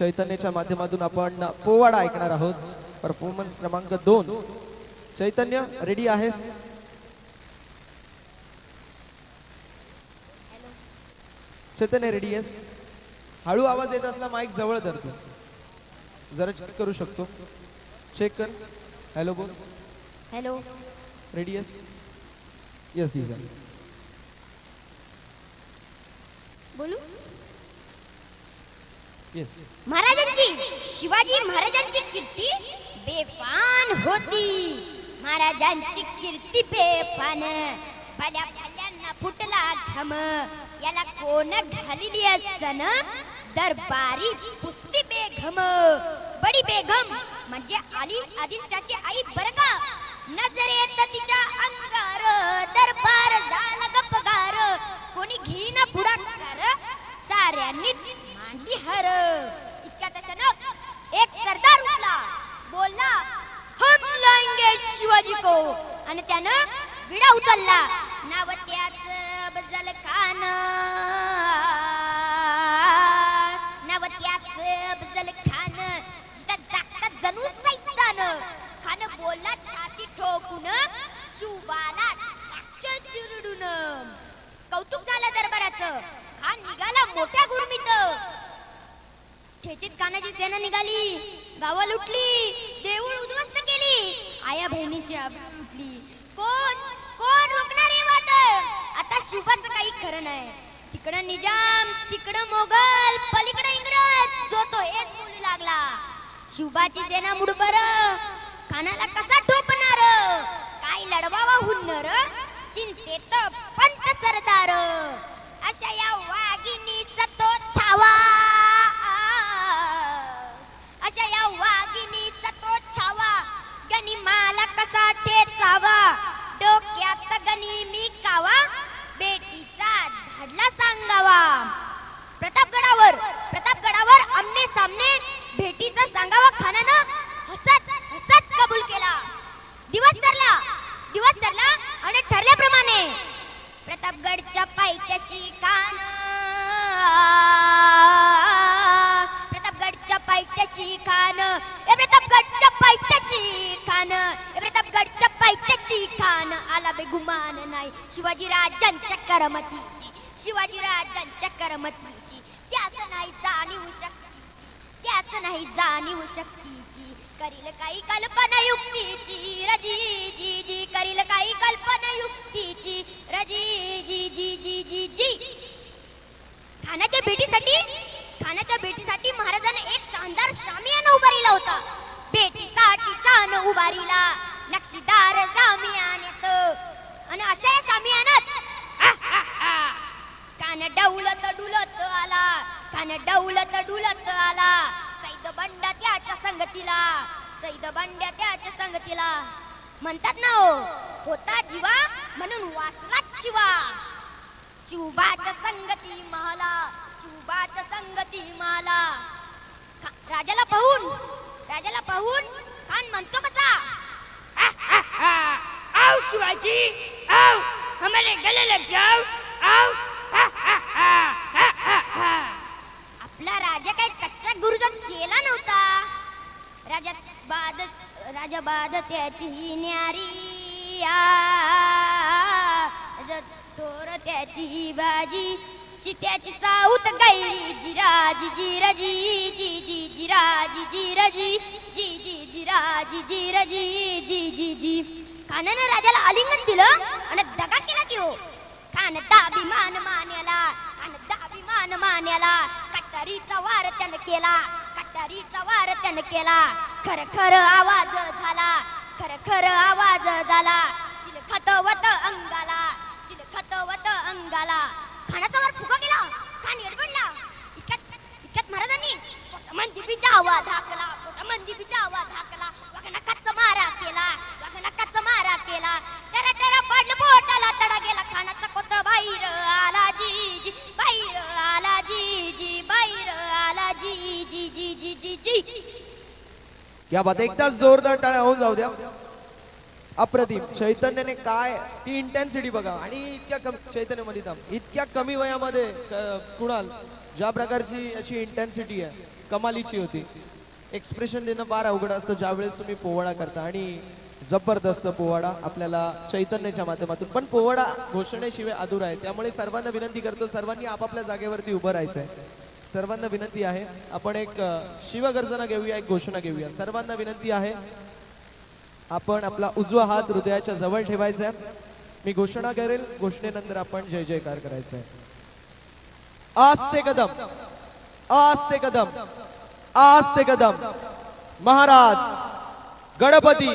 चैतन्याच्या माध्यमातून आपण पोवाडा ऐकणार आहोत. परफॉर्मन्स क्रमांक दोन. चैतन्य रेडी आहेस? चैतन्य रेडी आहेस? हळू आवाज येत असला माईक जवळ धरतो जरा चेक करू शकतो. चेक कर. हॅलो बोल. हॅलो रेडी आहेस? येस डी बोलू? महाराजांची शिवाजी महाराजांची कीर्ती बेफान होती. महाराजांची कीर्ती बेफान. भल्या भल्यांना फुटला थम याला कोण घालिली असन? दरबारी पुस्ती बेघम. बडी बेघम. म्हणजे आली आदिलशाची आई बरं का? नजर येत तिच्या अंग दरबार झाला गपगार कोणी घेईना पुढाकार साऱ्यांनीच मांडली हर इतक्यात अचानक एक सरदार उठला बोलला हम लाएंगे शिवाजी आणि त्यानं विडा उचलला. नाव त्याच बजल खान नाव त्याच बजल खान. जिथं जागतात जणू सैतान. खान बोलला छाती ठोकून शिवबाला चिरडून. कौतुक झालं दरबाराचं. खान निघाला मोठ्या गुरमीत. ठेचीत कानाची सेना निघाली. गावा लुटली देऊ आबरू लुटली कोण? कोण रोखणार हे वादळ? आता शिवाचं काही खरं नाही. तिकडं निजाम तिकडं मोगल पलीकडं इंग्रज. जो तो एक बोलू लागला. शिवबाची सेना मुडबर कानाला कसा ठोपणार? काय लढवावा हुन्नर? चिंतेत पंत सरदार. खान बेगुमान नाही. शिवाजी राजांच्या करमतीची शिवाजी राजांच्या करमतीची. त्याच नाही जाणीव शक्तीची. त्याच नाही जाणीव शक्तीची. करील काही कल्पना युक्तीची. रजी जी जी करील काही कल्पना युक्तीची. रजी जी जी जी जी. जी खानाच्या भेटीसाठी खानाच्या भेटीसाठी महाराजांनी एक शानदार शामियाना उभारिला होता. भेटीसाठी छान उभारिला. नक्षीदार शामियान्यात आणि अशा या शामियानात कान डौलत डुलत आला. कान डौलत डुलत आला. सैद बंड्या त्याच्या संगतीला. सैद बंड्या त्याच्या संगतीला. म्हणतात ना हो होता जीवा म्हणून वाचलाच शिवा. शिवबाच्या संगती मला शिवबाच्या संगती मला. राजाला पाहून राजाला पाहून खान म्हणतो कसा? शिवाजी आओ हमारे गले लग जाओ आओ हा, हा, हा, हा, हा, आपला राजा काय कच्चा गुरुचा चेला नव्हता राजा बाद राजा बाद त्याची न्यारी आ, राजा थोर त्याची बाजी चित्याची साऊत गैरी जिराजी जिराजी जी जी जिराजी जिराजी जी जी जिराजी जिराजी जी जी जी खानानं राजाला आलिंगन दिलं आणि दगा केला की हो खान दाभिमान मान्याला खान दाभिमान मान्याला कट्टारीचा वार त्यानं केला कटारीचा वार त्यानं केला. खर खर आवाज झाला खर खर आवाज झाला. चिलखतवत अंगाला चिलखतवत अंगाला. खानाचा वार फुगा गेला खान एडबडला इतक्यात इतक्यात महाराजांनी मंदिपीचा आवाज हाकला मंदिपीचा आवाज या बात एकदा जोरदार टाळ्या होऊन जाऊ द्या. अप्रतिम चैतन्याने काय ती इंटेन्सिटी बघा. आणि इतक्या कमी चैतन्य मलिताम इतक्या कमी वयामध्ये कुणाल ज्या प्रकारची याची इंटेन्सिटी आहे कमालीची होती. एक्सप्रेशन देणं फार अवघड असतं ज्यावेळेस तुम्ही पोवाडा करता. आणि जबरदस्त पोवाडा आपल्याला चैतन्याच्या माध्यमातून. पण पोवाडा घोषणेशिवाय अधुरा आहे. त्यामुळे सर्वांना विनंती करतो सर्वांनी आपापल्या जागेवरती उभं राहायचं आहे सर्वांना विनंती आहे. आपण एक शिवगर्जना घेऊया एक घोषणा घेऊया. सर्वांना विनंती आहे आपण आपला उजवा हात हृदयाच्या जवळ ठेवायचा आहे. मी घोषणा करेल घोषणेनंतर आपण जय जयकार करायचा आहे. आस्ते कदम आस्ते कदम आस्ते कदम. महाराज गणपती